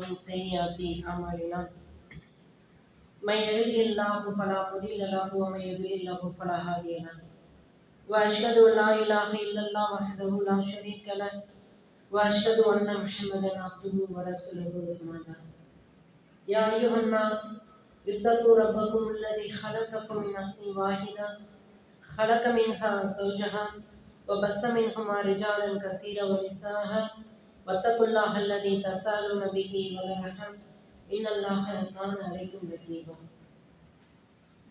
ومن سيئات أعمالنا من يهده الله فلا مضل له ومن يضلل له فلا هادي له۔ وأشهد أن لا إله إلا الله وحده لا شريك له۔ وأشهد أن محمدا عبده ورسوله أما بعد يا أيها الناس، اتقوا ربكم الذي خلقكم من نفس واحدة خلق منها زوجها وبث منهما رجالا كثيرا ونساء۔ واتقوا الله الذي تسالون به والأرحم إن الله كان عليكم رقيبا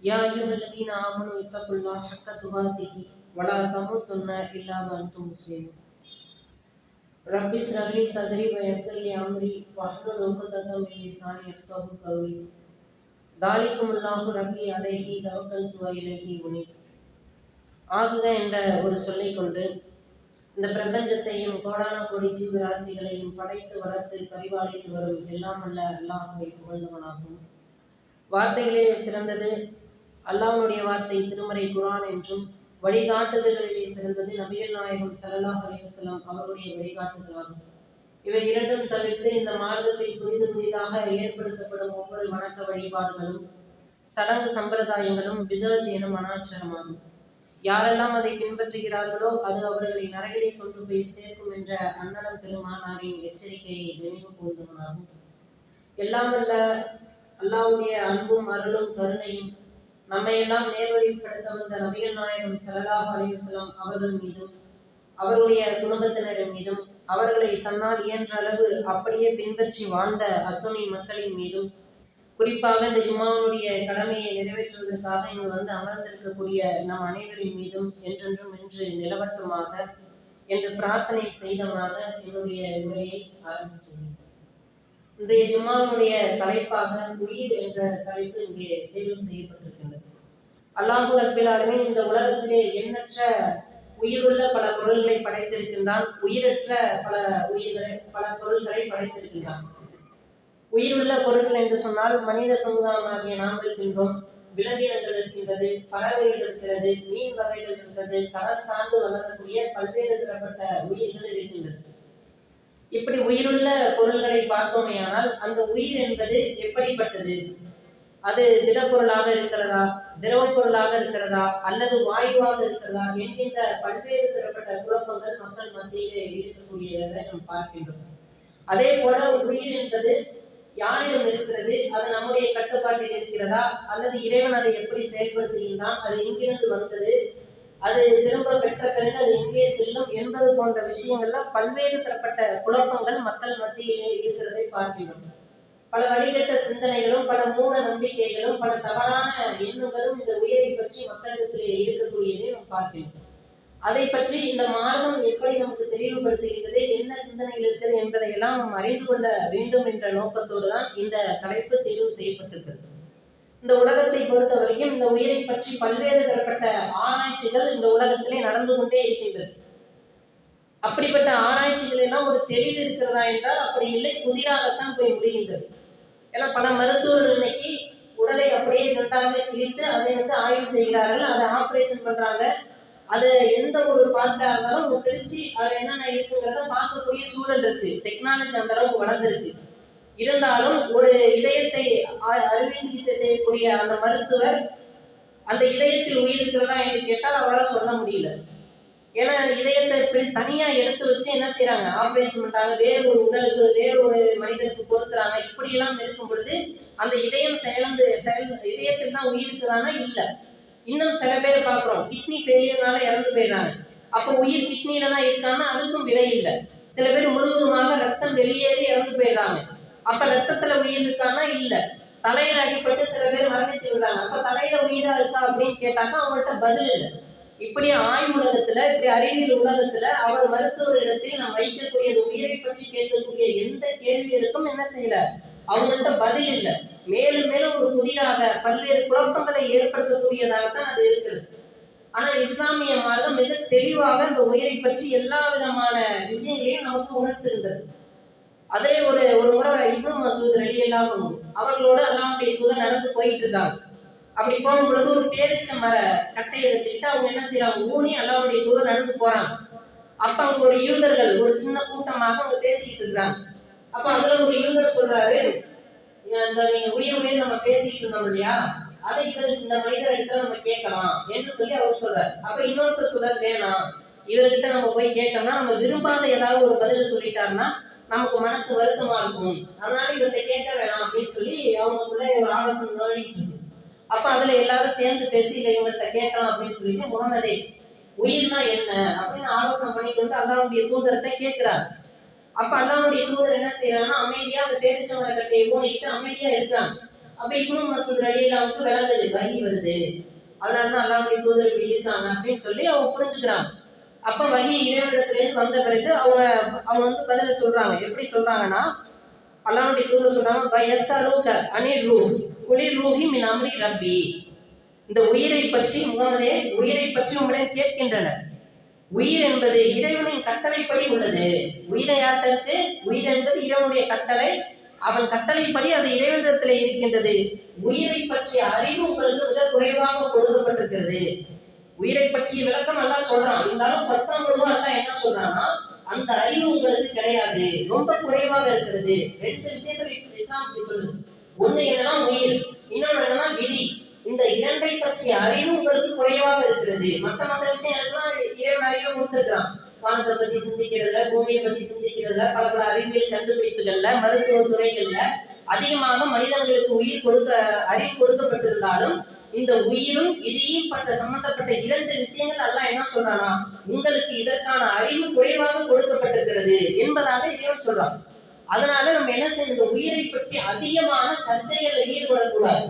يا أيها الذين آمنوا اتقوا الله حق تقاته ولا تموتن إلا وأنتم مسلمون رب اشرح لي صدري ويسر لي أمري واحلل عقدة من لساني يفقهوا قولي ذلكم الله ربي عليه توكلت وإليه أنيب ஆகுக என்ற ஒரு சொல்லை கொண்டு இந்த பிரபஞ்சத்தையும் கோடான கோடி ஜீவராசிகளையும் படைத்து வளர்த்து பரிபாலித்து வரும் எல்லாம் அல்ல அல்லாஹுவை புகழ்ந்தவனாகும். வார்த்தைகளிலே சிறந்தது. அல்லாஹ்வுடைய வார்த்தை திருமறை குரான் என்றும் வழிகாட்டுதல்களிலே சிறந்தது. நபிகள் நாயகம் ஸல்லல்லாஹு அலைஹி அவருடைய வழிகாட்டுதலாகும். இவை இரண்டும் தவிர்த்து இந்த மார்க்கத்தில் புதிது புதிதாக ஏற்படுத்தப்படும் ஒவ்வொரு வணக்க வழிபாடுகளும் சடங்கு சம்பிரதாயங்களும் விதத் எனும் அனாச்சாரமாகும். யாரெல்லாம் அதை பின்பற்றுகிறார்களோ அது அவர்களை நரகிலே கொண்டு போய் சேர்க்கும் என்ற அன்னலம் பெருமானாரின் எச்சரிக்கையை நினைவு கூர்ந்தவனாகும் எல்லாம் அல்ல அல்லாவுடைய அன்பும் அருளும் கருணையும் நம்மை எல்லாம் நேர்வழிப்படுத்த வந்த நபிகள் நாயகம் ஸல்லல்லாஹு அலிவசலம் அவர்கள் மீதும் அவருடைய குடும்பத்தினரின் மீதும் அவர்களை தன்னால் இயன்ற அளவு அப்படியே பின்பற்றி வாழ்ந்த அத்துணை மக்களின் மீதும் குறிப்பாக இந்த ஜும்மாவுடைய கடமையை நிறைவேற்றுவதற்காக இங்கு வந்து அமர்ந்திருக்கக்கூடிய நம் அனைவரின் மீதும் என்றென்றும் இன்று நிலவட்டுமாக என்று பிரார்த்தனை செய்தவனாக என்னுடைய உரையை ஆரம்பிச்சுள்ளேன் இன்றைய ஜும்மாவுடைய தலைப்பாக உயிர் என்ற தலைப்பு இங்கே தேர்வு செய்யப்பட்டிருக்கின்றது. அல்லாஹு ரப்பில் இந்த உலகத்திலே எண்ணற்ற உயிருள்ள பல பொருள்களை படைத்திருக்கின்றான் உயிரற்ற பல உயிர்களை பல பொருள்களை படைத்திருக்கின்றான். உயிருள்ள பொருட்கள் என்று சொன்னால் மனித சமுதாயமாகிய நாம் இருக்கின்றோம் விலங்கினங்கள் இருக்கின்றது பறவைகள் இருக்கிறது மீன் வகைகள் இருக்கிறது கடல் சார்ந்து வளரக்கூடிய பல்வேறு தரப்பட்ட உயிர்கள் இருக்கின்றது. இப்படி உயிருள்ள பொருள்களை பார்த்தோமேயானால் அந்த உயிர் என்பது எப்படிப்பட்டது? அது திடப்பொருளாக இருக்கிறதா திரவ பொருளாக இருக்கிறதா அல்லது வாயுவாக இருக்கிறதா என்கின்ற பல்வேறு தரப்பட்ட குழப்பங்கள் மக்கள் மத்தியிலே இருக்கக்கூடியதை நாம் பார்க்கின்றோம். அதே போல உயிர் என்பது யாரிடம் இருக்கிறது? அது நம்முடைய கட்டுப்பாட்டில் இருக்கிறதா? அல்லது இறைவன் அதை எப்படி செயல்படுத்துகின்றான்? அது எங்கிருந்து வந்தது? அது திரும்ப பெற்ற பிறகு அது எங்கே செல்லும் என்பது போன்ற விஷயங்கள்ல பல்வேறு தரப்பட்ட குழப்பங்கள் மக்கள் மத்தியிலே இருக்கிறதை பார்க்கிறோம். பல வழிகட்ட சிந்தனைகளும் பல மூட நம்பிக்கைகளும் பல தவறான எண்ணங்களும் இந்த உயிரை பற்றி மக்களிடத்திலே இருக்கக்கூடியதை நாம் பார்க்கிறோம். அதை பற்றி இந்த மார்க்கம் எப்படி நமக்கு தெளிவுபடுத்துகின்றது என்ன சிந்தனையில் இருக்கிறது என்பதையெல்லாம் நாம் அறிந்து கொள்ள வேண்டும் என்ற நோக்கத்தோடு தான் இந்த தலைப்பு தேர்வு செய்யப்பட்டிருக்கிறது. இந்த உலகத்தை பொறுத்த வரைக்கும் இந்த உயிரை பற்றி பல்வேறு தரப்பட்ட ஆராய்ச்சிகள் இந்த உலகத்திலே நடந்து கொண்டே இருக்கின்றது. அப்படிப்பட்ட ஆராய்ச்சிகள் எல்லாம் ஒரு தெளிவு இருக்கிறதா என்றால் அப்படி இல்லை புதிராகத்தான் போய் முடிகின்றது. ஏன்னா பல மருத்துவர்கள் இன்னைக்கு உடலை அப்படியே இரண்டாக கிழித்து அதை வந்து ஆய்வு செய்கிறார்கள் அதை ஆபரேஷன் பண்றாங்க. அது எந்த ஒரு பார்ட்டா இருந்தாலும் பிரிச்சு அது என்னென்ன இருக்குங்கிறத பார்க்கக்கூடிய சூழல் இருக்கு. டெக்னாலஜி அந்த அளவுக்கு வளர்ந்துருக்கு. இருந்தாலும் ஒரு இதயத்தை ஆ- அறுவை சிகிச்சை செய்யக்கூடிய அந்த மருத்துவர் அந்த இதயத்தில் உயிர் இருக்கிறதா என்று கேட்டால் அவரால் சொல்ல முடியல. ஏன்னா இதயத்தை இப்படி தனியா எடுத்து வச்சு என்ன செய்யறாங்க ஆபரேஷன் பண்றாங்க. வேறு ஒரு உடலுக்கு வேறு ஒரு மனிதனுக்கு பொருத்துறாங்க. இப்படி எல்லாம் இருக்கும் பொழுது அந்த இதயம் செயலந்து செயல் இதயத்தில் தான் உயிருக்குதானா இல்லை. இன்னும் சில பேர் பார்க்குறோம். கிட்னி ஃபெயிலியர்னால இறந்து போயிடுறாங்க. அப்போ உயிர் கிட்னில தான் இருக்கான்னா அதுக்கும் விலை இல்லை. சில பேர் முழுவதுமாக ரத்தம் வெளியேறி இறந்து போயிடுறாங்க. அப்ப ரத்தத்துல உயிர் இருக்கான்னா இல்ல. தலையில அடிப்பட்டு சில பேர் மரணித்து விடுறாங்க. அப்ப தலையில உயிரா இருக்கா அப்படின்னு கேட்டாக்கா அவங்கள்ட்ட பதில் இல்லை. இப்படி ஆய்வு உலகத்துல இப்படி அறிவியல் உலகத்துல அவர் மருத்துவரிடத்தில் நாம் வைக்கக்கூடிய உயிரை பற்றி கேட்கக்கூடிய எந்த கேள்விகளுக்கும் என்ன செய்யல? அவங்கள்ட்ட பதில் இல்லை. மேலும் மேலும் ஒரு புதிதாக பல்வேறு குழப்பங்களை ஏற்படுத்தக்கூடியதாகத்தான் அது இருக்குது. ஆனால் இஸ்லாமிய மார்க்கம் மிக தெளிவாக இந்த உயிரை பற்றி எல்லா விதமான விஷயங்களையும் நமக்கு உணர்த்துகின்றது. அதே ஒரு ஒரு முறை இப்னு மசூத் ரலி எல்லாம் அவர்களோட அல்லாவுடைய தூதர் நடந்து போயிட்டு இருக்காங்க அப்படி போகும் பொழுது ஒரு பேரிச்ச மர கட்டையை வச்சுக்கிட்டு அவங்க என்ன செய்யறாங்க ஊனி அல்லாவுடைய தூதர் நடந்து போறாங்க. அப்ப அங்க ஒரு யூதர்கள் ஒரு சின்ன கூட்டமாக அவங்க பேசிக்கிட்டு இருக்கிறாங்க. அப்ப அதுல ஒரு யூதர் சொல்றாரு. இந்த நீங்க உயிர் உயிர் நம்ம பேசிட்டு இருந்தோம் இல்லையா? அதை இவர் இந்த மனிதர் இடத்துல நம்ம கேட்கலாம் என்று சொல்லி அவர் சொல்றாரு. அப்ப இன்னொருத்தர் சொல்றாரு வேணாம். இவர்கிட்ட நம்ம போய் கேட்டோம்னா நம்ம விரும்பாத ஏதாவது ஒரு பதில் சொல்லிட்டாருன்னா நமக்கு மனசு வருத்தமா இருக்கும். அதனால இவர்கிட்ட கேட்க வேணாம் அப்படின்னு சொல்லி அவங்களுக்குள்ள ஒரு ஆலோசனை நோடிட்டு இருக்கு. அப்ப அதுல எல்லாரும் சேர்ந்து பேசி இல்லை இவங்கள்ட்ட கேட்கலாம் அப்படின்னு சொல்லிட்டு முகமதே உயிர்னா என்ன? அப்படின்னு ஆலோசனை பண்ணிட்டு வந்து அல்லாவுடைய தூதரத்தை கேட்கிறாரு. அப்ப அல்லாவுடைய தூதர் என்ன செய்யறாங்கன்னா அமைதியா அந்த பேரிச்சமர கட்டையை ஊனிக்கிட்டு அமைதியா இருக்கிறாங்க அப்ப இவனும் மசூத் அலிலாவுக்கு விளங்குது வகி வருது. அதனாலதான் அல்லாவுடைய தூதர் இப்படி இருக்காங்க அப்படின்னு சொல்லி அவங்க புரிஞ்சுக்கிறாங்க. அப்ப வகி இறைவனிடத்துல இருந்து வந்த பிறகு அவங்க அவங்க வந்து பதில சொல்றாங்க. எப்படி சொல்றாங்கன்னா அல்லாவுடைய தூதர் சொல்றாங்க பயசலூக அனிர் ரூ குளிர் ரூஹி மின் அம்ரி ரப்பி. இந்த உயிரை பற்றி முகமதே உயிரை பற்றி உங்களிடம் கேட்கின்றனர். உயிர் என்பது இறைவனின் கட்டளைப்படி உள்ளது. உயிரை யாத்தற்கு உயிர் என்பது இறைவனுடைய கட்டளை. அவன் கட்டளைப்படி அது இறைவனிடத்தில் இருக்கின்றது. உயிரை பற்றிய அறிவு உங்களுக்கு மிக குறைவாக கொடுக்கப்பட்டிருக்கிறது. உயிரை பற்றிய விளக்கம் நல்லா சொல்றான். இருந்தாலும் பத்தாம் அல்லா என்ன சொல்றான்னா அந்த அறிவு உங்களுக்கு கிடையாது. ரொம்ப குறைவாக இருக்கிறது. ரெண்டு விஷயத்துல இஸ்லாம் இப்படி சொல்லுது. ஒண்ணு என்னன்னா உயிர் இன்னொன்னு என்னன்னா விதி. இந்த இரண்டை பற்றிய அறிவு உங்களுக்கு குறைவாக இருக்கிறது. மத்த மத்த விஷயங்கள்லாம் இறைவன் அறிவை கொடுத்துக்கிறான் வானத்தை பத்தி சிந்திக்கிறதுல பூமியை பத்தி சிந்திக்கிறதுல பல பல அறிவியல் கண்டுபிடிப்புகள்ல மருத்துவ துறைகள்ல அதிகமாக மனிதர்களுக்கு உயிர் கொடுக்க அறிவு கொடுக்கப்பட்டிருந்தாலும் இந்த உயிரும் இதையும் பட்ட சம்பந்தப்பட்ட இரண்டு விஷயங்கள் எல்லாம் என்ன சொல்றானா உங்களுக்கு இதற்கான அறிவு குறைவாக கொடுக்கப்பட்டிருக்கிறது என்பதாக இறைவன் சொல்றான். அதனால நம்ம என்ன செய்யணும் இந்த உயிரை பற்றி அதிகமான சர்ச்சைகளில் ஈடுபடக்கூடாது.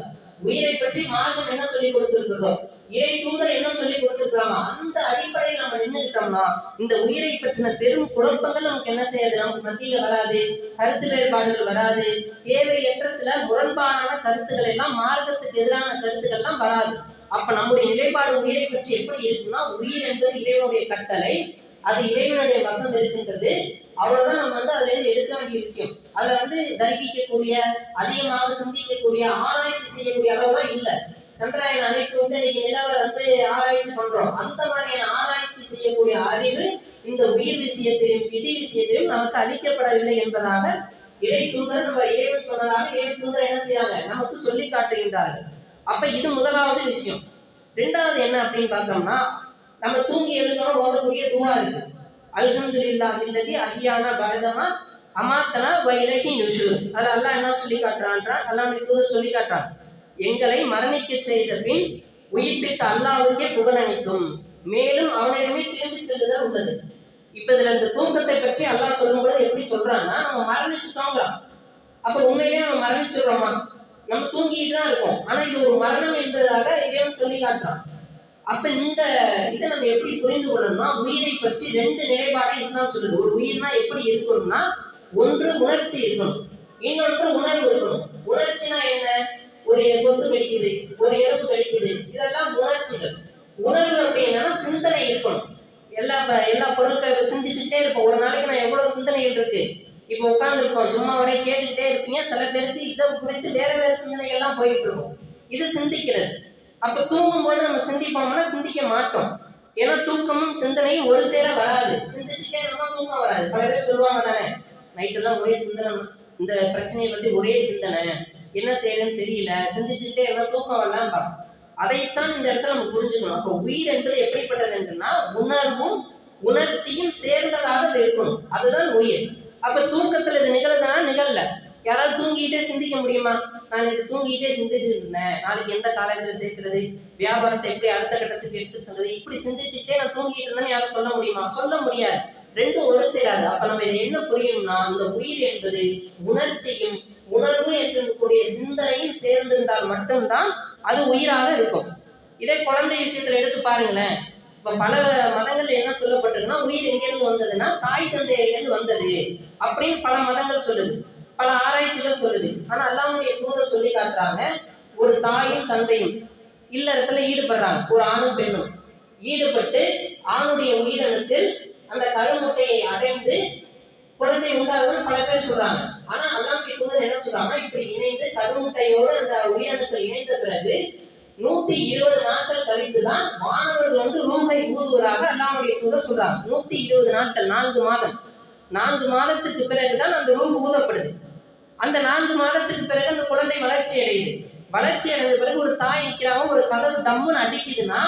உயிரை பற்றி மார்க்கம் என்ன சொல்லி கொடுத்திருக்கிறதோ இறை தூதர் என்ன சொல்லி கொடுத்திருக்கிறாமோ அந்த அடிப்படையில் நம்ம நின்றுக்கிட்டோம்னா இந்த உயிரை பற்றின பெரும் குழப்பங்கள் நமக்கு என்ன செய்யாது? நமக்கு மத்தியில வராது கருத்து வேறுபாடுகள் வராது தேவையற்ற சில முரண்பாடான கருத்துக்கள் எல்லாம் மார்க்கத்துக்கு எதிரான கருத்துக்கள் எல்லாம் வராது. அப்ப நம்முடைய நிலைப்பாடு உயிரை பற்றி எப்படி இருக்குன்னா உயிர் என்பது இறைவனுடைய கட்டளை அது இறைவனுடைய வசம் இருக்கின்றது அவ்வளவுதான் நம்ம வந்து அதுல இருந்து எடுக்க வேண்டிய விஷயம். அதுல வந்து தரிப்பிக்கக்கூடிய அதிகமாக சிந்திக்கக்கூடிய ஆராய்ச்சி செய்யக்கூடிய அளவுலாம் இல்ல. சந்திராயன் அமைப்பு விட்டு இன்னைக்கு நிலவை வந்து ஆராய்ச்சி பண்றோம். அந்த மாதிரியான ஆராய்ச்சி செய்யக்கூடிய அறிவு இந்த உயிர் விஷயத்திலும் விதி விஷயத்திலும் நமக்கு அளிக்கப்படவில்லை என்பதாக இறை தூதர் நம்ம இறைவன் சொன்னதாக இறை தூதர் என்ன செய்யறாங்க நமக்கு சொல்லி காட்டுகின்றார்கள் அப்ப இது முதலாவது விஷயம். ரெண்டாவது என்ன அப்படின்னு பார்த்தோம்னா நம்ம தூங்கி எழுந்தோம் ஓதக்கூடிய துவா இருக்கு. அல்ஹம்துலில்லாஹ் இல்லதி அஹியானா பரதமா அமாத்தனா வைலகி நுஷூர். அது அல்லாஹ் என்ன சொல்லி காட்டுறான்றான் அல்லாஹ் தூதர் சொல்லி காட்டுறான். எங்களை மரணிக்க செய்த பின் உயிர்ப்பித்த அல்லாவுக்கே புகழளிக்கும் மேலும் அவனிடமே திரும்பி செல்லுதல் உள்ளது. இப்ப இதுல இந்த தூக்கத்தை பற்றி அல்லாஹ் சொல்லும்போது எப்படி சொல்றான்னா நம்ம மரணிச்சுட்டோங்கிறான் அப்ப உண்மையிலேயே நம்ம மரணிச்சிடுறோமா? நம்ம தூங்கிட்டு தான் இருக்கோம். ஆனா இது ஒரு மரணம் என்பதாக இறைவன் சொல்லி காட்டுறான். அப்ப இந்த இதை நம்ம எப்படி புரிந்து கொள்ளணும்னா உயிரை பற்றி ரெண்டு நிலைப்பாடை இஸ்லாம் சொல்லுது. ஒரு உயிர்னா எப்படி இருக்கணும்னா ஒன்று உணர்ச்சி இருக்கணும். இன்னொன்று உணர்வு இருக்கணும். உணர்ச்சினா என்ன? ஒரு கொசு கடிக்குது ஒரு எறும்பு கடிக்குது இதெல்லாம் உணர்ச்சிகள். உணர்வு அப்படின்னா சிந்தனை இருக்கணும். எல்லா எல்லா பொருட்களை சிந்திச்சுட்டே இருப்போம். ஒரு நாளைக்கு நான் எவ்வளவு சிந்தனைகள் இருக்கு? இப்போ உட்காந்துருக்கோம் சும்மா வரை கேட்டுக்கிட்டே இருப்பீங்க. சில பேருக்கு இதை குறித்து வேற வேற சிந்தனைகள்லாம் போயிட்டு இருக்கும் இது சிந்திக்கிறது. அப்ப தூங்கும் போது நம்ம சிந்திப்போம்னா சிந்திக்க மாட்டோம். ஏன்னா தூக்கமும் சிந்தனையும் ஒரு சேர வராது. சிந்திச்சுட்டே இருந்தா தூக்கம் வராது. பல பேர் சொல்லுவாங்க தானே? நைட்டெல்லாம் ஒரே சிந்தனை இந்த பிரச்சனையை பத்தி ஒரே சிந்தனை. என்ன செய்யறதுன்னு தெரியல. சிந்திச்சுட்டே என்ன தூக்கம் வரலாம் அதைத்தான் இந்த இடத்துல நம்ம புரிஞ்சுக்கணும். அப்போ உயிர் என்பது எப்படிப்பட்டது என்றுன்னா உணர்வும் உணர்ச்சியும் சேர்ந்ததாக அது இருக்கணும். அதுதான் உயிர். அப்ப தூக்கத்துல இது நிகழ்ந்தனா நிகழல. யாராவது தூங்கிட்டே சிந்திக்க முடியுமா? நான் இது தூங்கிட்டே சிந்திட்டு இருந்தேன். நாளைக்கு எந்த காலேஜ்ல சேர்க்கிறது? வியாபாரத்தை எப்படி அடுத்த கட்டத்துக்கு எடுத்து செல்றது? இப்படி சிந்திச்சுட்டே நான் தூங்கிட்டு இருந்தேன்னு யாரும் சொல்ல முடியுமா? சொல்ல முடியாது. ரெண்டும் ஒரு சேராது அப்ப நம்ம இதை என்ன புரியும்னா அந்த உயிர் என்பது உணர்ச்சியும் உணர்வு என்று கூடிய சிந்தனையும் சேர்ந்திருந்தால் மட்டும்தான் அது உயிராக இருக்கும். இதே குழந்தை விஷயத்துல எடுத்து பாருங்களேன். இப்ப பல மதங்கள்ல என்ன சொல்லப்பட்டிருக்குன்னா உயிர் எங்கிருந்து வந்ததுன்னா தாய் தந்தையிலிருந்து வந்தது அப்படின்னு பல மதங்கள் சொல்லுது. பல ஆராய்ச்சிகள் சொல்லுது. ஆனா அல்லாவுடைய தூதர் சொல்லி காட்டுறாங்க ஒரு தாயும் தந்தையும் இல்லறத்துல ஈடுபடுறாங்க. ஒரு ஆணும் பெண்ணும். ஈடுபட்டு ஆணுடைய உயிரணுக்கு அந்த கருமுட்டையை அடைந்து குழந்தை உண்டாகுதுன்னு பல பேர் சொல்றாங்க. ஆனா அல்லாவுடைய தூதர் என்ன சொல்றாங்கன்னா இப்படி இணைந்து கருமுட்டையோடு அந்த உயிரணுக்கள் இணைந்த பிறகு நூத்தி இருபது நாட்கள் கழித்து தான் மாணவர்கள் வந்து ரூமை ஊதுவதாக அல்லாமுடைய தூதர் சொல்றாங்க. நூத்தி இருபது நாட்கள் நான்கு மாதம். நான்கு மாதத்துக்கு பிறகுதான் அந்த ரூம் ஊதப்படுது. அந்த நான்கு மாதத்துக்கு பிறகு அந்த குழந்தை வளர்ச்சி அடையுது. வளர்ச்சி அடைந்த பிறகு ஒரு தாய் நிற்கிறாங்க ஒரு கதவு டம்முன்னு அடிக்குதுன்னா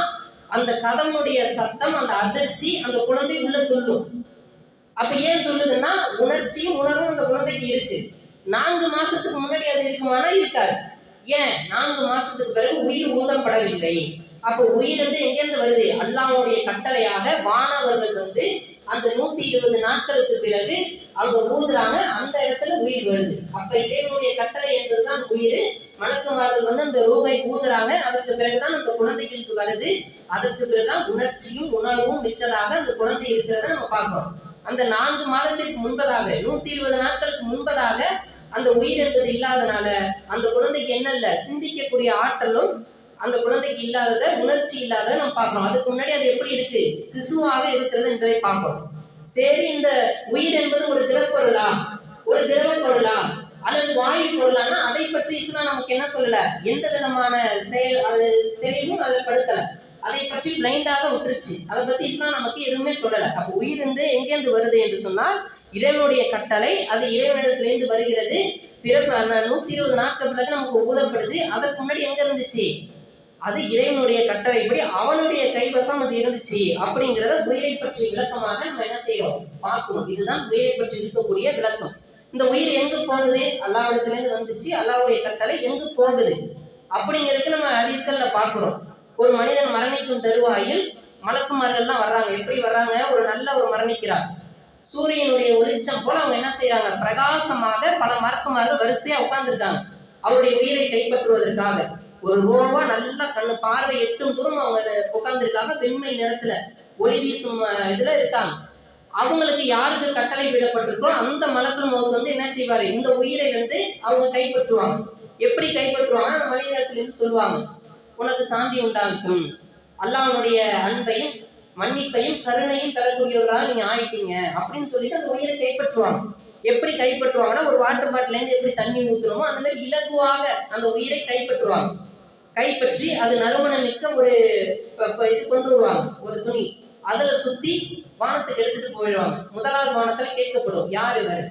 அந்த கதவுடைய சத்தம் அந்த அதிர்ச்சி அந்த குழந்தை உள்ள துள்ளும். அப்ப ஏன் துள்ளுதுன்னா உணர்ச்சியும் உணர்வும் அந்த குழந்தைக்கு இருக்கு. நான்கு மாசத்துக்கு முன்னாடி அது இருக்குமானா இருக்காது. ஏன்? நான்கு மாசத்துக்கு பிறகு உயிர் ஊதப்படவில்லை. அப்போ உயிர் வந்து எங்கேருந்து வருது? அல்லாவுடைய கட்டளையாக வானவர்கள் வந்து அந்த நூத்தி இருபது நாட்களுக்கு பிறகு அவங்க ஊதுறாங்க அந்த இடத்துல உயிர் வருது. அப்ப இறைவனுடைய கட்டளை என்பதுதான் உயிர். மலக்குமார்கள் வந்து அந்த ரூபை ஊதுறாங்க அதற்கு பிறகுதான் அந்த குழந்தைகளுக்கு வருது. அதற்கு பிறகுதான் உணர்ச்சியும் உணர்வும் மிக்கதாக அந்த குழந்தை இருக்கிறத நம்ம பார்க்கிறோம். அந்த நான்கு மாதத்திற்கு முன்பதாக நூத்தி இருபது நாட்களுக்கு முன்பதாக அந்த உயிர் என்பது இல்லாதனால அந்த குழந்தைக்கு என்னல்ல சிந்திக்கக்கூடிய ஆற்றலும் அந்த குழந்தைக்கு இல்லாதத உணர்ச்சி இல்லாத நம்ம பார்க்கிறோம். அதுக்கு முன்னாடி அது எப்படி இருக்கு? சிசுவாக இருக்கிறது என்பதை பார்க்கிறோம். சரி இந்த உயிர் என்பது ஒரு திறப்பொருளா ஒரு திரவ பொருளா? அல்லது வாயு பொருளானா அதை பற்றி இஸ்லாம் நமக்கு என்ன சொல்லல? எந்த விதமான செயல் அது தெளிவும் அதில் படுத்தல. அதை பற்றி பிளைண்டாக விட்டுருச்சு. அதை பத்தி இஸ்லாம் நமக்கு எதுவுமே சொல்லல. அப்ப உயிர் எங்கேருந்து வருது என்று சொன்னால் இறைவனுடைய கட்டளை அது இறைவனிடத்திலிருந்து வருகிறது. பிறப்பு அந்த நூத்தி இருபது நாட்கள் பிறகு நமக்கு ஊதப்படுது அதற்கு முன்னாடி எங்க இருந்துச்சு? அது இறைவனுடைய கட்டளைப்படி அவனுடைய கைவசம் அது இருந்துச்சு. அப்படிங்கிறத உயிரை பற்றி விளக்கமாக நம்ம என்ன செய்யறோம்? பார்க்கணும். இதுதான் உயிரை பற்றி இருக்கக்கூடிய விளக்கம். இந்த உயிர் எங்கு போகுது அல்லாவிடத்துல இருந்து வந்துச்சு அல்லாவுடைய கட்டளை எங்கு போகுது அப்படிங்கிறதுக்கு நம்ம ஹதீஸ்கள்ல பார்க்கிறோம். ஒரு மனிதன் மரணிக்கும் தருவாயில் மலக்குமார்கள்லாம் வர்றாங்க. எப்படி வர்றாங்க? ஒரு நல்ல ஒரு மரணிக்கிறார். சூரியனுடைய ஒளிச்சம் போல அவங்க என்ன செய்யறாங்க பிரகாசமாக பல மலக்குமார்கள் வரிசையா உட்கார்ந்துருக்காங்க. அவருடைய உயிரை கைப்பற்றுவதற்காக. ஒரு ரோவா நல்லா கண்ணு பார்வை எட்டும் தூரம் அவங்க உட்கார்ந்துருக்காங்க. வெண்மை நிறத்துல ஒளி வீசும் இதுல இருக்காங்க. அவங்களுக்கு யாருக்கு கட்டளை விடப்பட்டிருக்கோ அந்த மலக்கள் மௌத் வந்து என்ன செய்வாரு? இந்த உயிரை வந்து அவங்க கைப்பற்றுவாங்க. எப்படி கைப்பற்றுவாங்க அந்த மனிதத்திலிருந்து சொல்லுவாங்க உனக்கு சாந்தி உண்டாகும் அல்லாஹனுடைய அன்பையும் மன்னிப்பையும் கருணையும் பெறக்கூடியவர்களாக நீங்க ஆயிட்டீங்க. அப்படின்னு சொல்லிட்டு அந்த உயிரை கைப்பற்றுவாங்க. எப்படி கைப்பற்றுவாங்கன்னா ஒரு வாட்டர் பாட்டில இருந்து எப்படி தண்ணி ஊத்துறோமோ அந்த மாதிரி இலகுவாக அந்த உயிரை கைப்பற்றுவாங்க. கைப்பற்றி அது நறுமணம் மிக்க ஒரு இது கொண்டு வருவாங்க ஒரு துணி. அதுல சுத்தி வானத்துக்கு எடுத்துட்டு போயிடுவாங்க. முதலாவது வானத்துல கேட்கப்படும் யார் இவர்?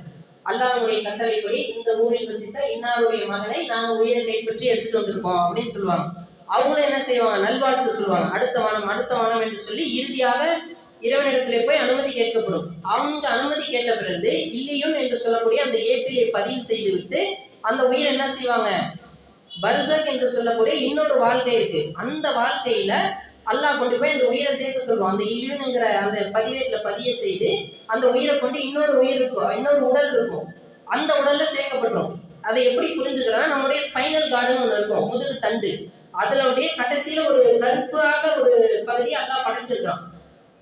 அல்லாஹ்வுடைய கட்டளைப்படி இந்த ஊரில் வசித்த இன்னாருடைய மகனை நாங்க உயிரை கைப்பற்றி எடுத்துட்டு வந்திருக்கோம் அப்படின்னு சொல்லுவாங்க. அவங்களும் என்ன செய்வாங்க? நல்வாழ்த்து சொல்லுவாங்க. அடுத்த வானம் அடுத்த வானம் என்று சொல்லி இறுதியாக இறைவனிடத்திலே போய் அனுமதி கேட்கப்படும். அவங்க அனுமதி கேட்ட பிறகு இல்லையும் என்று சொல்லக்கூடிய அந்த ஏபியை பதிவு செய்துவிட்டு அந்த உயிர் என்ன செய்வாங்க? பர்சக் என்று சொல்லக்கூடிய இன்னொரு வாழ்க்கை இருக்கு. அந்த வாழ்க்கையில அல்லாஹ் கொண்டு போய் அந்த உயிரை சேர்க்க சொல்லுவான். அந்த இலியூனுங்கிற அந்த பதிவேட்டில் பதிய செய்து அந்த உயிரை கொண்டு இன்னொரு உயிர் இருக்கும் இன்னொரு உடல் இருக்கும். அந்த உடல்ல சேர்க்கப்பட்டுரும். அதை எப்படி புரிஞ்சுக்கிறோம்னா நம்முடைய ஸ்பைனல் கார்டுன்னு ஒன்று இருக்கும் முதுகு தண்டு. அதனுடைய கடைசியில ஒரு கருப்பாக ஒரு பகுதியை அல்லாஹ் படைச்சிருக்கான்.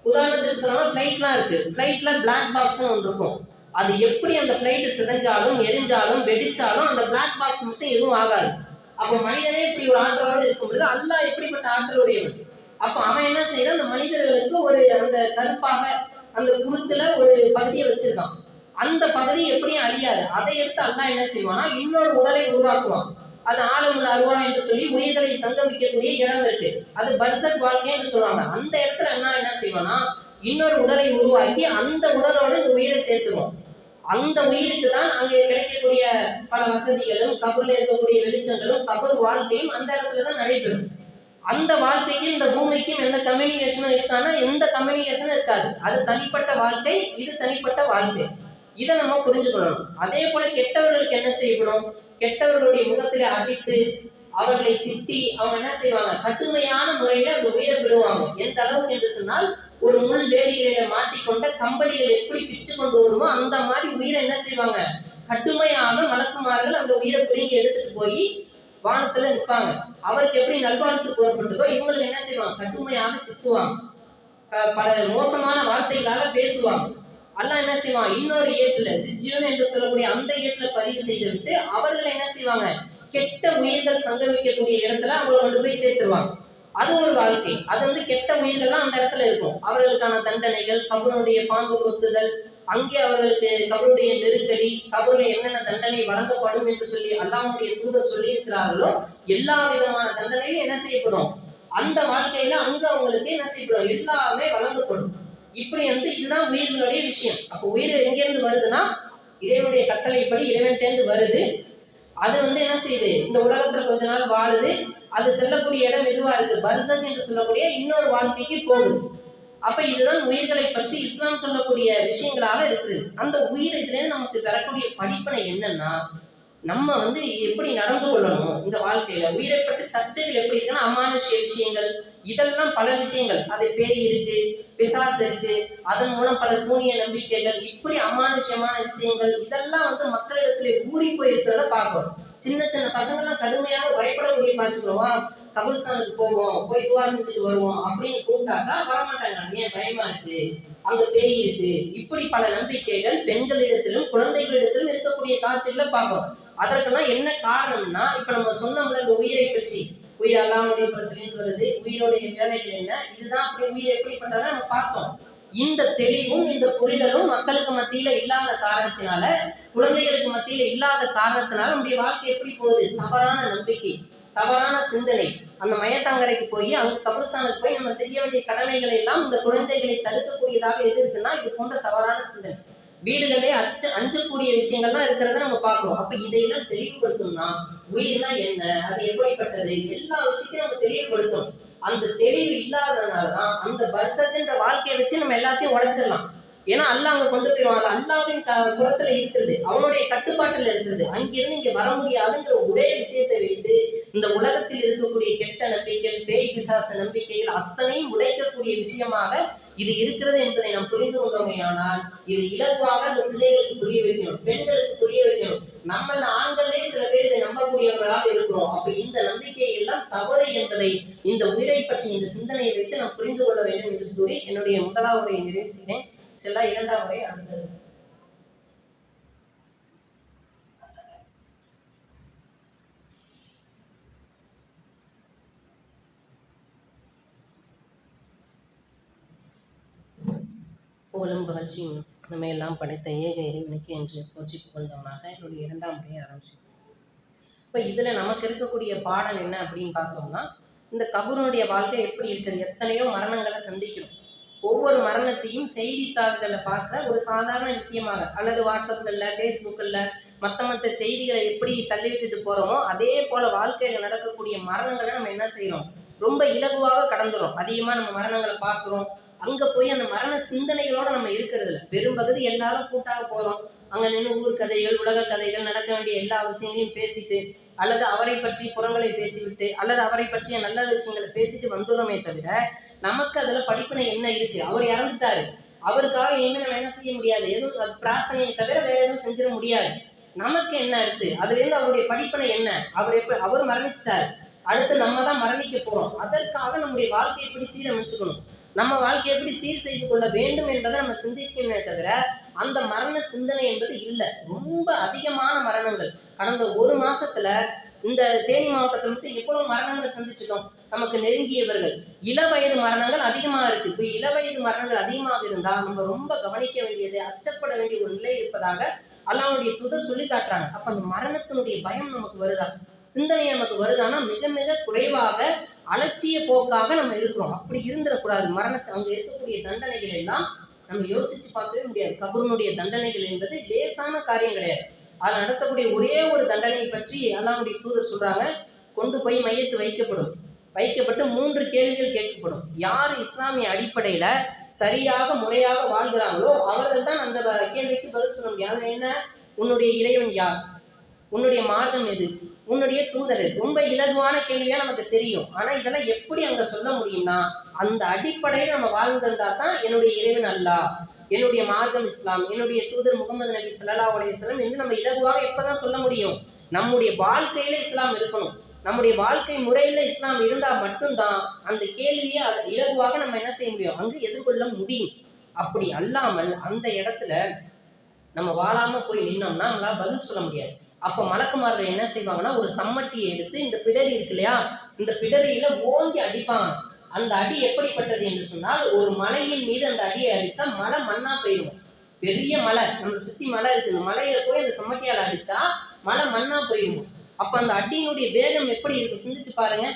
உதாரணத்துக்கு சொன்னாலும் ஃப்ளைட்லாம் இருக்கு. ஃப்ளைட்ல பிளாக் பாக்ஸ்னு ஒன்று இருக்கும். அது எப்படி அந்த ஃப்ளைட்டு சிதைஞ்சாலும் எரிஞ்சாலும் வெடிச்சாலும் அந்த பிளாக் பாக்ஸ் மட்டும் எதுவும் ஆகாது. அப்போ மனிதனே இப்படி ஒரு ஆற்றலோடு இருக்கும் பொழுது அல்லாஹ் எப்படிப்பட்ட ஆற்றலுடையவன்? அப்போ அவன் என்ன செய்யறான்? அந்த மனிதர்களுக்கு ஒரு அந்த கருப்பாக அந்த குருத்துல ஒரு பகுதியை வச்சிருக்கான். அந்த பகுதி எப்படியும் அழியாது. அதை எடுத்து அல்லா என்ன செய்வானா இன்னொரு உடலை உருவாக்குவான். அது ஆழமுள்ள அருவா என்று சொல்லி உயிர்களை சங்கமிக்கக்கூடிய இடம் இருக்கு. அது பர்சக் வாழ்க்கை என்று சொல்லுவாங்க அந்த இடத்துல என்ன என்ன செய்வானா இன்னொரு உடலை உருவாக்கி அந்த உடலோடு இந்த உயிரை சேர்த்துவோம் அந்த உயிருக்கு தான் அங்கே கிடைக்கக்கூடிய பல வசதிகளும் கபூர்ல இருக்கக்கூடிய வெளிச்சங்களும் கபூர் வாழ்க்கையும் அந்த இடத்துல தான் நடைபெறும். அந்த வாழ்க்கைக்கும் இந்த பூமிக்கும் எந்த கம்யூனிகேஷனும் இருக்கான்னா எந்த கம்யூனிகேஷனும் இருக்காது. அது தனிப்பட்ட வாழ்க்கை இது தனிப்பட்ட வாழ்க்கை. இதை நம்ம புரிஞ்சுக்கணும். அதே போல கெட்டவர்களுக்கு என்ன செய்யப்படும்? கெட்டவர்களுடைய முகத்திலே அடித்து அவர்களை திட்டி அவங்க என்ன செய்வாங்க? கடுமையான முறையில அந்த உயிரை விடுவாங்க எந்த அளவுக்கு என்று சொன்னால் ஒரு முள் வேலிகளில மாட்டிக்கொண்ட கம்பளிகள் எப்படி பிச்சு கொண்டு வருமோ அந்த மாதிரி உயிரை என்ன செய்வாங்க? கடுமையாக மலக்குமார்கள் அந்த உயிரை பிடுங்கி எடுத்துட்டு போய் வானத்துல நிற்பாங்க அவருக்கு எப்படி நல்வாழ்த்து கோரப்பட்டதோ இவங்களுக்கு என்ன செய்வாங்க? கடுமையாக திட்டுவாங்க. பல மோசமான வார்த்தைகளால பேசுவாங்க. அல்லாஹ் என்ன செய்வான்? இன்னொரு ஏட்டுல சிஜியோன் என்று சொல்லக்கூடிய அந்த ஏட்டுல பதிவு செய்துவிட்டு அவர்கள் என்ன செய்வாங்க? கெட்ட உயிர்கள் சங்கமிக்கக்கூடிய இடத்துல அவங்களை கொண்டு போய் சேர்த்துருவாங்க. அது ஒரு வாழ்க்கை. அது வந்து கெட்ட உயிர்கள்லாம் அந்த இடத்துல இருக்கும். அவர்களுக்கான தண்டனைகள் கபனுடைய பாம்பு கொத்துதல் அங்கே அவர்களுக்கு கபருடைய நெருக்கடி கபருல என்னென்ன தண்டனை வழங்கப்படும் என்று சொல்லி அல்லாவுடைய தூதர் சொல்லி இருக்கிறார்களோ எல்லா விதமான தண்டனையும் என்ன செய்யப்படும்? அந்த வாழ்க்கையில அங்க அவங்களுக்கு என்ன செய்யப்படும்? எல்லாமே வழங்கப்படும். இப்படி வந்து இதுதான் உயிர்களுடைய விஷயம். அப்போ உயிர் எங்கேருந்து வருதுன்னா இறைவனுடைய கட்டளைப்படி இறைவன்கிட்டேருந்து வருது. அது வந்து என்ன செய்யுது? இந்த உலகத்துல கொஞ்ச நாள் வாழுது. அது செல்லக்கூடிய இடம் எதுவா இருக்கு? பர்சன் என்று சொல்லக்கூடிய இன்னொரு வாழ்க்கைக்கு போகுது. அப்ப இதுதான் உயிர்களை பற்றி இஸ்லாம் சொல்லக்கூடிய விஷயங்களாக இருக்குது. அந்த உயிர் இதுல நமக்கு பெறக்கூடிய படிப்பனை என்னன்னா நம்ம வந்து எப்படி நடந்து கொள்ளணும் இந்த வாழ்க்கையில? உயிரை பற்றி சர்ச்சைகள் எப்படி இருக்குன்னா அமானுஷ்ய விஷயங்கள் இதெல்லாம் பல விஷயங்கள். அது பேய் இருக்கு பிசாசு இருக்கு. அதன் மூலம் பல சூனிய நம்பிக்கைகள் இப்படி அமானுஷ்யமான விஷயங்கள் இதெல்லாம் வந்து மக்களிடத்துல ஊறி போயிருக்கிறத பார்க்கிறோம். சின்ன சின்ன பசங்கள்லாம் கடுமையாக பயப்படக்கூடிய பார்த்துக்கிறோமா? கபில்ஸ்தானுக்கு போவோம் போய் துவா செஞ்சுட்டு வருவோம் அப்படின்னு கூப்பிட்டாக்கா வரமாட்டாங்க. ஏன் பயமா இருக்கு? அங்க பேய் இருக்கு. இப்படி பல நம்பிக்கைகள் பெண்களிடத்திலும் குழந்தைகளிடத்திலும் இருக்கக்கூடிய காட்சிகளை பார்க்கிறோம். அதற்கெல்லாம் என்ன காரணம்னா இப்ப நம்ம சொன்னோம்ல இந்த உயிரை பற்றி. உயிர் அல்லாமுடைய புறத்திலிருந்து வருது. உயிரோடைய வேலைகள் என்ன? இதுதான் அப்படி உயிர் எப்படிப்பட்டதான் நம்ம பார்த்தோம். இந்த தெளிவும் இந்த புரிதலும் மக்களுக்கு மத்தியில இல்லாத காரணத்தினால குழந்தைகளுக்கு மத்தியில இல்லாத காரணத்தினால நம்முடைய வாழ்க்கை எப்படி போகுது? தவறான நம்பிக்கை. தவறான சிந்தனை. அந்த மயத்தாங்கரைக்கு போய் அங்க கபிரஸ்தானுக்கு போய் நம்ம செய்ய வேண்டிய கடமைகளை எல்லாம் இந்த குழந்தைகளை தடுக்கக்கூடியதாக எது இருக்குன்னா இது போன்ற தவறான சிந்தனை. வீடுகளே அச்ச அஞ்சக்கூடிய விஷயங்கள்லாம் இருக்கிறத நம்ம பார்க்குறோம். அப்ப இதையெல்லாம் தெளிவுபடுத்தணும்னா உயிர்னா என்ன? அது எப்படிப்பட்டது? எல்லா விஷயத்தையும் நம்ம தெளிவுபடுத்தணும். அந்த தெளிவு இல்லாததுனாலதான் அந்த வருஷத்துன்ற வாழ்க்கையை வச்சு நம்ம எல்லாத்தையும் உடைச்சிடலாம். ஏன்னா அல்லாஹ் அங்க கொண்டு போயிடுவாங்க அல்லாவின் க- இருக்கிறது அவனுடைய கட்டுப்பாட்டுல இருக்கிறது. அங்கிருந்து இங்க வர முடியாதுங்கிற ஒரே விஷயத்தை வைத்து இந்த உலகத்தில் இருக்கக்கூடிய கெட்ட நம்பிக்கைகள் பேய் பிசாச நம்பிக்கைகள் அத்தனையும் உடைக்கக்கூடிய விஷயமாக இது இருக்கிறது என்பதை நாம் புரிந்து கொண்டோமையானால் இது இலகுவாக அந்த பிள்ளைகளுக்கு புரிய வைக்கணும் பெண்களுக்கு புரிய வைக்கணும். நம்ம ஆண்களே சில பேர் இதை நம்பக்கூடியவர்களாக இருக்கிறோம். அப்ப இந்த நம்பிக்கை எல்லாம் தவறு என்பதை இந்த உயிரை பற்றி இந்த சிந்தனையை வைத்து நாம் புரிந்து கொள்ள வேண்டும் என்று சொல்லி என்னுடைய முதலாவுரையை நிறைவு செய்தேன் செல்லா இரண்டாம் முறை அடுத்தது புகழும் புகழ்ச்சியும் நம்ம எல்லாம் படைத்த ஏக இறைவனுக்கு என்று போற்றி புகழ்ந்தவனாக என்னுடைய இரண்டாம் முறையை ஆரம்பிச்சு. இப்போ இதில் நமக்கு இருக்கக்கூடிய பாடம் என்ன அப்படின்னு பார்த்தோம்னா இந்த கபூரனுடைய வாழ்க்கை எப்படி இருக்குது? எத்தனையோ மரணங்களை சந்திக்கணும் ஒவ்வொரு மரணத்தையும் செய்தித்தாள்களில் பார்க்குற ஒரு சாதாரண விஷயமாக அல்லது வாட்ஸ்அப்பில் ஃபேஸ்புக்கில் மற்ற மற்ற செய்திகளை எப்படி தள்ளி விட்டுட்டு போகிறோமோ அதே போல் வாழ்க்கையில் நடக்கக்கூடிய மரணங்களை நம்ம என்ன செய்கிறோம் ரொம்ப இலகுவாக கடந்துரும் அதிகமாக நம்ம மரணங்களை பார்க்குறோம். அங்கே போய் அந்த மரண சிந்தனைகளோடு நம்ம இருக்கிறது இல்லை பெரும்பகுதி எல்லாரும் கூட்டாக போகிறோம் அங்கே நின்று ஊர் கதைகள் உலக கதைகள் நடக்க வேண்டிய எல்லா விஷயங்களையும் பேசிட்டு அல்லது அவரை பற்றி புறங்களை பேசிவிட்டு அல்லது அவரை பற்றிய நல்ல விஷயங்களை பேசிட்டு வந்துடுறோமே தவிர நமக்கு அதுல படிப்பினை என்ன இருக்கு? அவர் இறந்துட்டாரு. அவருக்காக இனிமே நம்ம என்ன செய்ய முடியாது? எதுவும் அது பிரார்த்தனையை தவிர வேற எதுவும் செஞ்சிட முடியாது. நமக்கு என்ன இருக்கு? அதுல இருந்து அவருடைய படிப்பினை என்ன? அவர் எப்படி அவர் மரணிச்சிட்டாரு. அடுத்து நம்ம தான் மரணிக்க போறோம். அதற்காக நம்முடைய வாழ்க்கையை எப்படி சீரமைச்சுக்கணும்? நம்ம வாழ்க்கையை எப்படி சீர் செய்து கொள்ள வேண்டும் என்பதை நம்ம சிந்திக்கணுமே தவிர அந்த மரண சிந்தனை என்பது இல்லை. ரொம்ப அதிகமான மரணங்கள். கடந்த ஒரு மாசத்துல இந்த தேனி மாவட்டத்தில் மட்டும் எவ்வளவு மரணங்களை சந்திச்சிட்டோம் நமக்கு நெருங்கியவர்கள். இள வயது மரணங்கள் அதிகமாக இருக்கு. இப்போ இள வயது மரணங்கள் அதிகமாக இருந்தால் நம்ம ரொம்ப கவனிக்க வேண்டியது அச்சப்பட வேண்டிய ஒரு நிலை இருப்பதாக அல்லாவுடைய துதர் சொல்லி காட்டுறாங்க. அப்ப அந்த மரணத்தினுடைய பயம் நமக்கு வருதா? சிந்தனை நமக்கு வருதானா? மிக மிக குறைவாக அலட்சிய போக்காக நம்ம இருக்கிறோம். அப்படி இருந்துடக்கூடாது. மரணத்தை அங்க இருக்கக்கூடிய தண்டனைகள் எல்லாம் நம்ம யோசிச்சு பார்க்கவே முடியாது. கபருனுடைய தண்டனைகள் என்பது லேசான காரியம் கிடையாது. அது நடத்தக்கூடிய ஒரே ஒரு தண்டனை பற்றி அல்லாவுடைய தூதர் சொல்கிறாங்க கொண்டு போய் மையத்து வைக்கப்படும். வைக்கப்பட்டு மூன்று கேள்விகள் கேட்கப்படும். யார் இஸ்லாமிய அடிப்படையில் சரியாக முறையாக வாழ்கிறாங்களோ அவர்கள் தான் அந்த வ- கேள்விக்கு பதில் சொல்ல முடியும். அதில் என்ன? உன்னுடைய இறைவன் யார்? உன்னுடைய மார்க்கம் எது? உன்னுடைய தூதர் ரொம்ப இலகுவான கேள்வியா நமக்கு தெரியும். ஆனா இதெல்லாம் எப்படி அங்க சொல்ல முடியும்னா அந்த அடிப்படையில் நம்ம வாழ்ந்திருந்தா தான் என்னுடைய இறைவன் அல்லாஹ் என்னுடைய மார்க்கம் இஸ்லாம் என்னுடைய தூதர் முகமது நபி சல்லா அலைஹி இஸ்லாம் என்று நம்ம இலகுவாக எப்பதான் சொல்ல முடியும்? நம்முடைய வாழ்க்கையில இஸ்லாம் இருக்கணும். நம்முடைய வாழ்க்கை முறையில இஸ்லாம் இருந்தா மட்டும்தான் அந்த கேள்வியை அதை இலகுவாக நம்ம என்ன செய்ய முடியும்? அங்கு எதிர்கொள்ள முடியும். அப்படி அல்லாமல் அந்த இடத்துல நம்ம வாழாம போய் நின்னோம்னா நம்மளால பதில் சொல்ல முடியாது. அப்ப மலக்குமார்கள் என்ன செய்வாங்கன்னா ஒரு சம்மட்டியை எடுத்து இந்த பிடரி இருக்கு இல்லையா இந்த பிடரியில ஓங்கி அடிப்பாங்க. அந்த அடி எப்படிப்பட்டது என்று சொன்னால் ஒரு மலையின் மீது அந்த அடியை அடிச்சா மலை மண்ணா போயிடும் பெரிய மலை நம்மளை சுத்தி மலை இருக்கு இந்த மலையில போய் அந்த சம்மட்டியால் அடிச்சா மலை மண்ணா போயிடும் அப்ப அந்த அடியினுடைய வேகம் எப்படி இருக்கு சிந்திச்சு பாருங்க.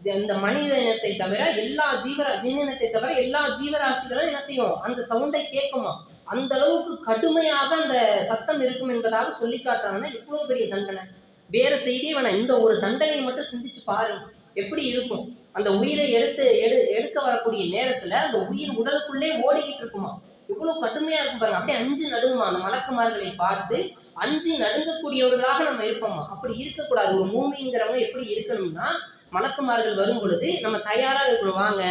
இந்த மனித இனத்தை தவிர எல்லா ஜீவரா இனத்தை தவிர எல்லா ஜீவராசிகளும் என்ன செய்யும்? அந்த சவுண்டை கேட்குமா? அந்த அளவுக்கு கடுமையாக அந்த சத்தம் இருக்கும் என்பதாக சொல்லி காட்டுறாங்கன்னா எவ்வளவு பெரிய தண்டனை. வேற செய்தியே வேணாம். இந்த ஒரு தண்டனையை மட்டும் சிந்திச்சு பாருங்க எப்படி இருக்கும்? அந்த உயிரை எடுத்து எடு எடுக்க வரக்கூடிய நேரத்துல அந்த உயிர் உடலுக்குள்ளே ஓடிக்கிட்டு இருக்குமா? இவ்வளோ கடுமையா இருக்கும் பாருங்க. அப்படியே அஞ்சு நடுங்குமா அந்த மலக்குமார்களை பார்த்து அஞ்சு நடுங்கக்கூடியவர்களாக நம்ம இருப்போமா? அப்படி இருக்கக்கூடாது. ஒரு மூமிங்கிறவங்க எப்படி இருக்கணும்னா மலக்குமார்கள் வரும் பொழுது நம்ம தயாரா இருக்கணும். வாங்க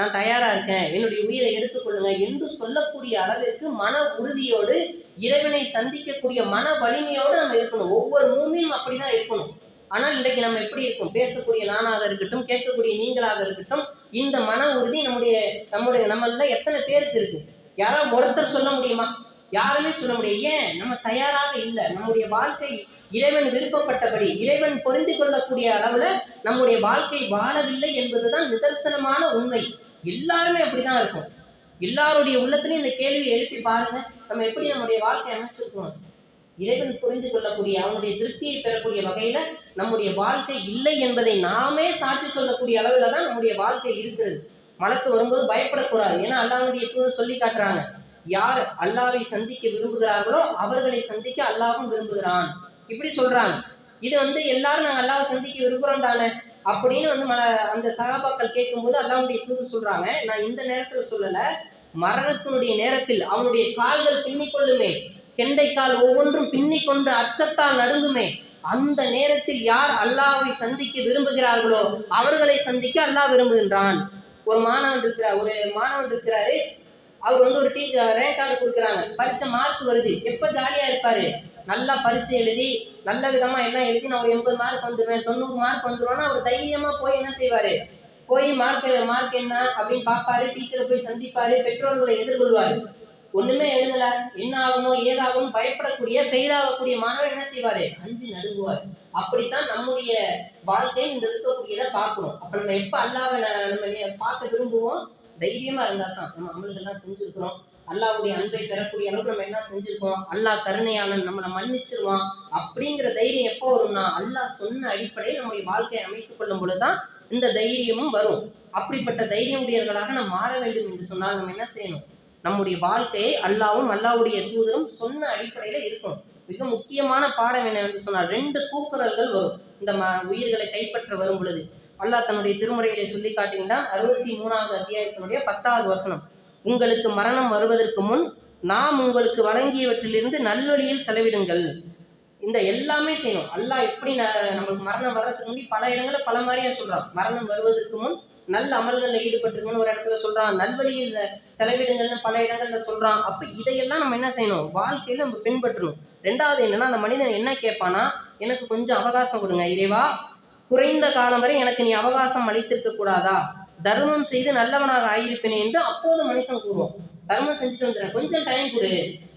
நான் தயாரா இருக்கேன். என்னுடைய உயிரை எடுத்துக்கொள்ளுங்க என்று சொல்லக்கூடிய அளவிற்கு மன உறுதியோடு இறைவனை சந்திக்கக்கூடிய மன வலிமையோடு நம்ம இருக்கணும். ஒவ்வொரு மூமியும் அப்படிதான் இருக்கணும். ஆனால் இன்றைக்கு நம்ம எப்படி இருக்கும்? பேசக்கூடிய நானாக இருக்கட்டும் கேட்கக்கூடிய நீங்களாக இருக்கட்டும் இந்த மன உறுதி நம்முடைய நம்முடைய நம்மள எத்தனை பேருக்கு இருக்கு? யாராவது ஒருத்தர் சொல்ல முடியுமா? யாருமே சொல்ல முடியாது. ஏன்? நம்ம தயாராக இல்லை. நம்முடைய வாழ்க்கை இறைவன் விருப்பப்பட்டபடி இறைவன் புரிந்து கொள்ளக்கூடிய அளவுல நம்முடைய வாழ்க்கை வாழவில்லை என்பதுதான் நிதர்சனமான உண்மை. எல்லாருமே அப்படிதான் இருக்கும். எல்லாருடைய உள்ளத்திலையும் இந்த கேள்வியை எழுப்பி பாருங்க. நம்ம எப்படி நம்முடைய வாழ்க்கை அமைச்சிருக்கோம்? இறைவன் புரிந்து கொள்ளக்கூடிய அவனுடைய திருப்தியை பெறக்கூடிய வகையில நம்முடைய வாழ்க்கை இல்லை என்பதை நாமே சாட்சி சொல்லக்கூடிய அளவுல தான் நம்முடைய வாழ்க்கை இருக்கிறது. மலக்கு வரும்போது பயப்படக்கூடாது. ஏன்னா அல்லாவுடைய தூதர் சொல்லி காட்டுறாங்க. யார் அல்லாவை சந்திக்க விரும்புகிறார்களோ அவர்களை சந்திக்க அல்லாவும் விரும்புகிறான். இப்படி சொல்றாங்க. இது வந்து எல்லாரும் நாங்கள் அல்லாவை சந்திக்க விரும்புகிறோம் தானே? அப்படின்னு வந்து மல அந்த சகாபாக்கள் கேட்கும்போது அல்லாவுடைய தூது சொல்றாங்க. நான் இந்த நேரத்தில் சொல்லல. மரணத்தினுடைய நேரத்தில் அவனுடைய கால்கள் பின்னிக் கொள்ளுமே. கெண்டைக்கால் ஒவ்வொன்றும் பின்னிக்கொண்டு அச்சத்தால் நடுங்குமே. அந்த நேரத்தில் யார் அல்லாவை சந்திக்க விரும்புகிறார்களோ அவர்களை சந்திக்க அல்லாஹ் விரும்புகின்றான். ஒரு மாணவன் இருக்கிறார் ஒரு மாணவன் இருக்கிறாரு. அவர் வந்து ஒரு டீச்சர் ரேங்க் கார்டு கொடுக்குறாங்க. பரீட்சை மார்க் வருது. எப்போ ஜாலியா இருப்பாரு? நல்லா பரிச்சு எழுதி நல்ல விதமா என்ன எழுதி நான் ஒரு எண்பது மார்க் வந்துடுவேன் தொண்ணூறு மார்க் வந்துருவேன்னா அவர் தைரியமா போய் என்ன செய்வாரு? போய் மார்க் மார்க் என்ன அப்படின்னு பார்ப்பாரு டீச்சரை போய் சந்திப்பாரு பெற்றோர்களை எதிர்கொள்வாரு. ஒண்ணுமே எழுதல. என்ன ஆகுமோ ஏதாகும் பயப்படக்கூடிய ஃபெயில் ஆகக்கூடிய மாணவர் என்ன செய்வாரு? அஞ்சு நடுங்குவார். அப்படித்தான் நம்முடைய வாழ்க்கை இந்த இருக்கக்கூடியதை பார்க்கணும். அப்ப நம்ம எப்ப அல்லாவை ந- நம்ம பார்க்க விரும்புவோம்? தைரியமா இருந்தா தான் நம்ம அமல்கள்லாம் செஞ்சிருக்கிறோம். அல்லாவுடைய அன்பை பெறக்கூடிய அளவுக்கு நம்ம என்ன செஞ்சிருக்கோம்? அல்லாஹ் கருணையாளன் நம்மளை மன்னிச்சிருவான். அப்படிங்கிற தைரியம் எப்போ வரும்னா அல்லாஹ் சொன்ன அடிப்படையில் நம்முடைய வாழ்க்கையை அமைத்துக் கொள்ளும் பொழுதுதான் இந்த தைரியமும் வரும். அப்படிப்பட்ட தைரியம் உடையவர்களாக நாம் மாற வேண்டும் என்று சொன்னால் நம்ம என்ன செய்யணும்? நம்முடைய வாழ்க்கையை அல்லாவும் அல்லாவுடைய தூதரும் சொன்ன அடிப்படையில இருக்கணும். மிக முக்கியமான பாடம் என்னவென்று சொன்னால் ரெண்டு கூக்குரல்கள் வரும். இந்த ம உயிர்களை கைப்பற்ற வரும் பொழுது. அல்லாஹ் தன்னுடைய திருமுறையிலே சொல்லி காட்டுகின்றான் அறுபத்தி மூணாவது அத்தியாயத்தினுடைய பத்தாவது வசனம். உங்களுக்கு மரணம் வருவதற்கு முன் நாம் உங்களுக்கு வழங்கியவற்றிலிருந்து நல்வழியில் செலவிடுங்கள். இந்த எல்லாமே செய்யணும். அல்லாஹ் எப்படி ந- நம்மளுக்கு மரணம் வர்றதுக்கு முன்னாடி பல இடங்களில் பல மாதிரியா சொல்றான். மரணம் வருவதற்கு முன் நல்ல அமல்களில் ஈடுபட்டிருக்கணும்னு ஒரு இடத்துல சொல்றான். நல்வழியில் செலவிடுங்கள்னு பல இடங்கள்ல சொல்றான். அப்ப இதையெல்லாம் நம்ம என்ன செய்யணும்? வாழ்க்கையில நம்ம பின்பற்றணும். ரெண்டாவது என்னன்னா அந்த மனிதன் என்ன கேட்பானா எனக்கு கொஞ்சம் அவகாசம் கொடுங்க இறைவா. குறைந்த காலம் வரை எனக்கு நீ அவகாசம் அளித்திருக்க கூடாதா? தர்மம் செய்து நல்லவனாக ஆயிருப்பேனே என்று அப்போது மனுஷன் கூறுவோம் தர்மம் செஞ்சுட்டு வந்துடுறேன் கொஞ்சம் டைம் கொடு.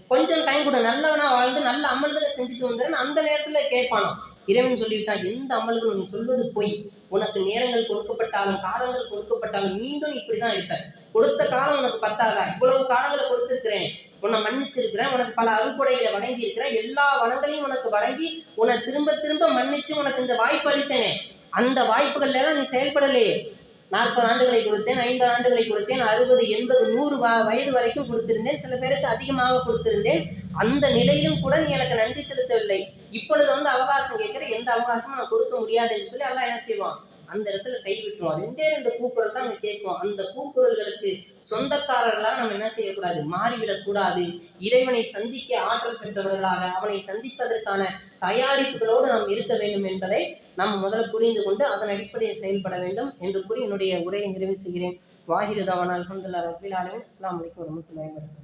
கொஞ்சம் டைம் கொடு. நல்லவனா வாழ்ந்து நல்ல அமல்களை செஞ்சுட்டு வந்துடுறேன் அந்த நேரத்துல கேட்பானோ இறைவன் சொல்லிவிட்டான் எந்த அமல்களும் நீ சொல்வது பொய். உனக்கு நேரங்கள் கொடுக்கப்பட்டாலும் காலங்கள் கொடுக்கப்பட்டாலும் மீண்டும் இப்படி இப்படிதான் இருப்ப கொடுத்த காலம் உனக்கு பத்தாதா? இவ்வளவு காலங்களை கொடுத்திருக்கிறேன். உன்னை மன்னிச்சிருக்கிறேன். உனக்கு பல அருள்கொடைகளை வழங்கி இருக்கிறேன் எல்லா வளங்களையும் உனக்கு வழங்கி உன்னை திரும்ப திரும்ப மன்னிச்சு உனக்கு இந்த வாய்ப்பு அளித்தேனே. அந்த வாய்ப்புகள்ல எல்லாம் நீ செயல்படலையே. நாற்பது ஆண்டுகளை கொடுத்தேன் ஐம்பது ஆண்டுகளை கொடுத்தேன் அறுபது எண்பது நூறு வ- வயது வரைக்கும் கொடுத்திருந்தேன். சில பேருக்கு அதிகமாக கொடுத்திருந்தேன். அந்த நிலையிலும் கூட நீ எனக்கு நன்றி செலுத்தவில்லை. இப்பொழுது வந்து அவகாசம் கேட்கிற எந்த அவகாசமும் நான் கொடுக்க முடியாது என்று சொல்லி அல்லாஹ் என்ன செய்வான்? அந்த இடத்துல கை விட்டுருவான் ரெண்டே ரெண்டு கூக்குரல் தான் அங்க கேட்கும். அந்த கூக்குரல்களுக்கு சொந்தக்காரர்களாக நம்ம என்ன செய்யக்கூடாது? மாறிவிடக் கூடாது இறைவனை சந்திக்க ஆற்றல் பெற்றவர்களாக அவனை சந்திப்பதற்கான தயாரிப்புகளோடு நாம் இருக்க வேண்டும் என்பதை நாம் முதல்ல புரிந்து கொண்டு அதன் அடிப்படையில் செயல்பட வேண்டும் என்று கூறி என்னுடைய உரையை நிறைவு செய்கிறேன். வாஹிரு தவான் அலமதுல்லா ரபில் ஆலமின். அஸ்லாம் வலைக்கம் வரமத்துல்லாஹி வரகாத்துஹு